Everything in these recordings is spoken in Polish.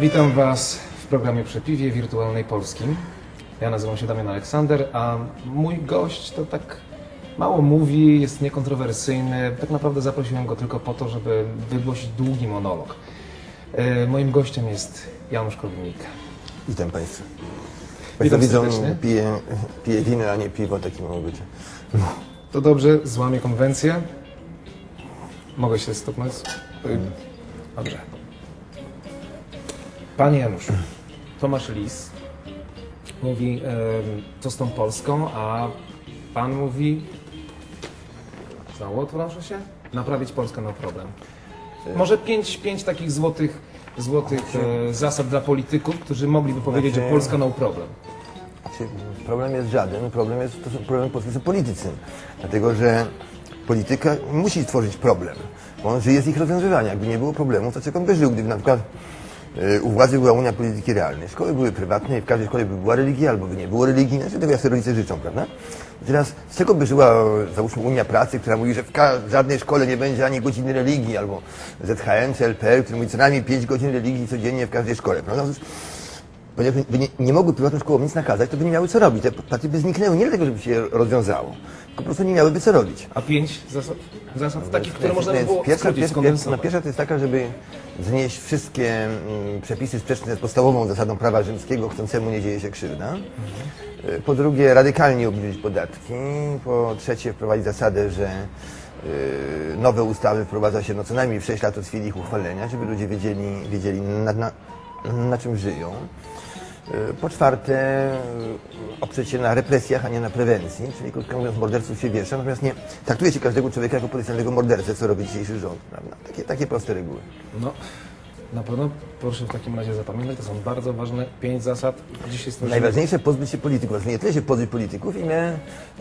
Witam Was w programie Przepiwie Wirtualnej Polskim. Ja nazywam się Damian Aleksander, a mój gość to tak mało mówi, jest niekontrowersyjny. Tak naprawdę zaprosiłem go tylko po to, żeby wygłosić długi monolog. E, Moim gościem jest Janusz Korwin-Mikke. Witam Państwa. Witam widzą, piję, piję wino, a nie piwo, taki mało być. To dobrze, złamię konwencję. Mogę się stopnąć? Y, Dobrze. Panie Januszu, Tomasz Lis mówi, co z tą Polską, a pan mówi, znowu proszę się, naprawić Polskę no problem. Może pięć, pięć takich złotych, złotych e, zasad dla polityków, którzy mogliby powiedzieć, że Polska no problem. Znaczy, Problem jest żaden, problem jest, to problem polski są politycy. Dlatego, że polityka musi stworzyć problem, bo on żyje z ich rozwiązywania. Jakby nie było problemu, to czego by żył, gdyby na przykład e, u władzy była Unia Polityki Realnej. Szkoły były prywatne i w każdej szkole by była religia, albo by nie było religii. Znaczy, tego jak sobie rodzice życzą, prawda? Teraz z czego by żyła, załóżmy, Unia Pracy, która mówi, że w żadnej szkole nie będzie ani godziny religii, albo ZHM czy LPR, który mówi co najmniej 5 godzin religii codziennie w każdej szkole, prawda? Ponieważ by nie, nie mogły prywatnym szkołom nic nakazać, to by nie miały co robić. Te partie by zniknęły nie dlatego, żeby się rozwiązało, tylko po prostu nie miałyby co robić. A pięć zasad, zasad takich, które można by było pierwsza, skrócić, pier, pier, no pierwsza to jest taka, żeby znieść wszystkie mm, przepisy sprzeczne z podstawową zasadą prawa rzymskiego, chcącemu nie dzieje się krzywda. Y, Po drugie, radykalnie obniżyć podatki. Po trzecie, wprowadzić zasadę, że y, nowe ustawy wprowadza się no, co najmniej w 6 lat od chwili ich uchwalenia, żeby ludzie wiedzieli, wiedzieli na, na, na czym żyją. Y, Po czwarte, y, oprzeć się na represjach, a nie na prewencji, czyli krótko mówiąc, morderców się wiesza, natomiast nie traktuje się każdego człowieka jako potencjalnego mordercę, co robi dzisiejszy rząd. Takie, takie proste reguły. No, na pewno proszę w takim razie zapamiętać, to są bardzo ważne pięć zasad. Dzisiaj stworzymy... Najważniejsze pozbyć się polityków. Znaczy nie tyle się pozbyć polityków, ile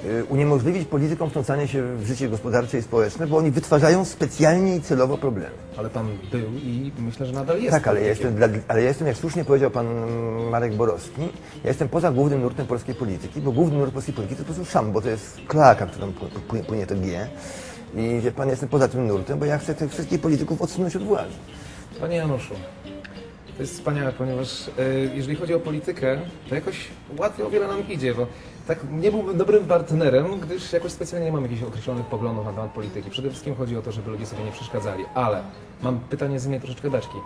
y, uniemożliwić politykom wtrącanie się w życie gospodarcze i społeczne, bo oni wytwarzają specjalnie i celowo problemy. Ale pan był i myślę, że nadal jest. Tak, ale ja, jestem ale ja jestem, jak słusznie powiedział pan Marek Borowski, ja jestem poza głównym nurtem polskiej polityki, bo główny nurt polskiej polityki to po prostu szam, bo to jest kloaka, którą pł- płynie, płynie to G. I wie pan, ja jestem poza tym nurtem, bo ja chcę tych wszystkich polityków odsunąć od władzy. Panie Januszu, to jest wspaniałe, ponieważ e, jeżeli chodzi o politykę, to jakoś łatwiej o wiele nam idzie, bo tak nie byłbym dobrym partnerem, gdyż jakoś specjalnie nie mam jakichś określonych poglądów na temat polityki. Przede wszystkim chodzi o to, żeby ludzie sobie nie przeszkadzali, ale mam pytanie z innej troszeczkę beczki.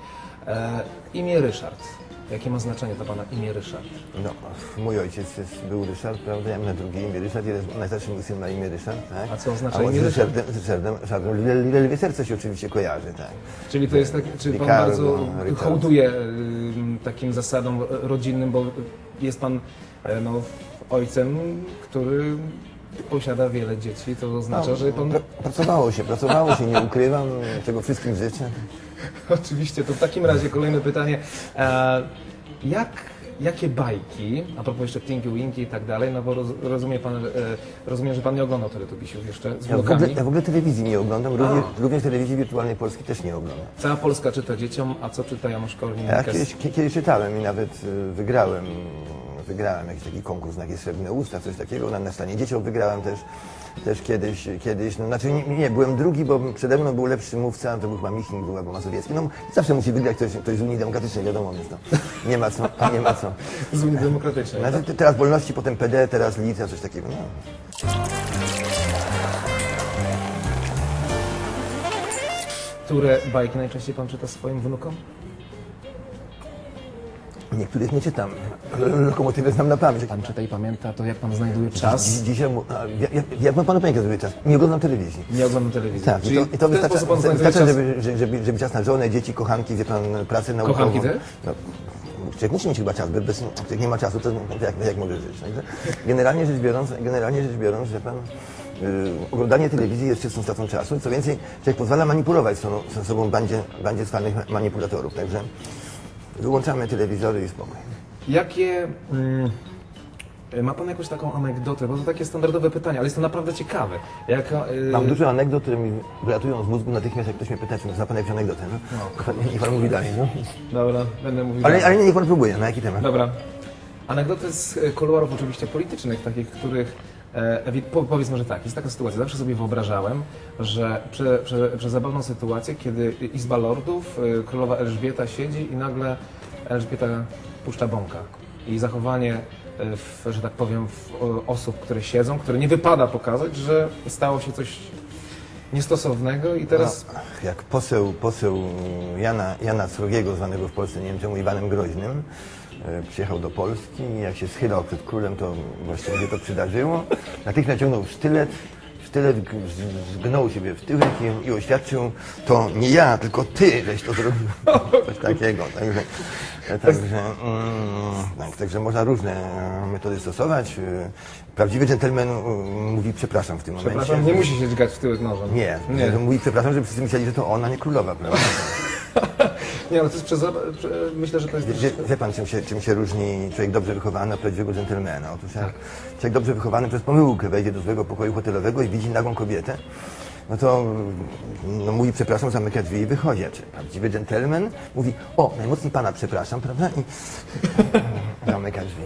E, imię Ryszard. Jakie ma znaczenie dla pana imię Ryszard? No, mój ojciec jest, był Ryszard, prawda? Ja mam na drugie imię Ryszard, jeden z najstarszy mój syn ma imię Ryszard, tak? A co oznacza A imię z Ryszard? Ryszardem? Z Ryszardem, Ryszardem Lwie- Lwie serce się oczywiście kojarzy, tak. Czyli to jest tak, czy pan Ricardo, bardzo Ricardo. hołduje y, takim zasadom rodzinnym, bo jest pan e, no, ojcem, który posiada wiele dzieci, to oznacza, że pan... Pra, pracowało się, pracowało się, nie ukrywam, czego wszystkim życzę. Oczywiście, to w takim razie kolejne pytanie. E, jak, jakie bajki, a propos jeszcze Tinky Winky i tak dalej, no bo roz, rozumie pan, e, rozumiem, że pan nie oglądał Teletubisiów jeszcze z Ja w, ogóle, ja w ogóle telewizji nie oglądam, również, również telewizji wirtualnej Polski też nie oglądam. Cała Polska czyta dzieciom, a co czyta Janusz korwin Ja kiedyś, kie- kiedyś czytałem i nawet y, wygrałem, wygrałem jakiś taki konkurs na jakieś srebrne usta, coś takiego, na, na stanie dzieciom wygrałem też, też kiedyś, kiedyś, no znaczy nie, nie, byłem drugi, bo przede mną był lepszy mówca, to był chyba Michnik, był albo Mazowiecki, no zawsze musi wygrać ktoś, ktoś z Unii Demokratycznej, wiadomo, więc no, nie ma co, nie ma co. Z Unii Demokratycznej. Znaczy, te- teraz wolności, potem PD, teraz Litwa, coś takiego, no. Które bajki najczęściej pan czyta swoim wnukom? Niektórych nie czytam, lokomotywy znam na pamięć. Pan czyta i pamięta to, jak pan znajduje Dziś, czas. dzisiaj, mu- a, ja, ja, jak mam panu pamiętać, żeby czas? Nie oglądam telewizji. Nie oglądam telewizji. Tak, i Czyli to, i to w ten wystarcza, sposób pan znajduje wystarcza czas. żeby, żeby, żeby, żeby czas na żonę, dzieci, kochanki, wie pan, pracę naukową. Kochanki też? No, człowiek musi mieć chyba czas, bez, bez jak nie ma czasu, to jak, jak może żyć? Także generalnie rzecz biorąc, generalnie rzecz biorąc, że pan, yy, oglądanie telewizji jest czystą stratą czasu, co więcej, człowiek pozwala manipulować sobą, sobą bandzie, bandzie cwanych manipulatorów, także wyłączamy telewizory i spokój. Jakie... Mm, ma pan jakąś taką anegdotę, bo to takie standardowe pytanie, ale jest to naprawdę ciekawe. Jaka, y, Mam dużo anegdot, które mi wylatują z mózgu natychmiast, jak ktoś mnie pyta, czy zna pan jakąś anegdotę, no? no. Niech pan mówi dalej, no. Dobra, będę mówił Ale, dalej. ale nie, niech pan próbuje, na jaki temat? Dobra. Anegdoty z kuluarów oczywiście politycznych, takich, których E, po, powiedzmy, że tak, jest taka sytuacja. Zawsze sobie wyobrażałem, że prze, prze, przez zabawną sytuację, kiedy Izba Lordów, y, królowa Elżbieta siedzi i nagle Elżbieta puszcza bąka. I zachowanie, y, w, że tak powiem, w, osób, które siedzą, które nie wypada pokazać, że stało się coś niestosownego i teraz... No, jak poseł, poseł Jana, Jana Srogiego, zwanego w Polsce, nie wiem czemu, Iwanem Groźnym, e, przyjechał do Polski i jak się schylał przed królem, to właściwie to przydarzyło. Natychmiast ciągnął sztylet, sztylet zgnął siebie w tyłek i, i oświadczył, to nie ja, tylko ty, żeś to zrobił. Coś takiego. Także, także, mm, tak, także można różne e, metody stosować. E, Prawdziwy dżentelmen e, mówi przepraszam w tym momencie. Przepraszam, nie musi się dźgać w tyłek nożem. Nie, nie. mówi przepraszam, że wszyscy myśleli, że to ona, nie królowa, prawda? Nie, ale to jest przez... prze- Myślę, że to jest... Wie, wie pan, czym się, czym się różni człowiek dobrze wychowany od prawdziwego dżentelmena? Otóż jak człowiek dobrze wychowany przez pomyłkę wejdzie do złego pokoju hotelowego i widzi nagą kobietę, no to no, mówi przepraszam, zamyka drzwi i wychodzi. Czy prawdziwy dżentelmen mówi, o, najmocniej pana przepraszam, prawda? I zamyka drzwi.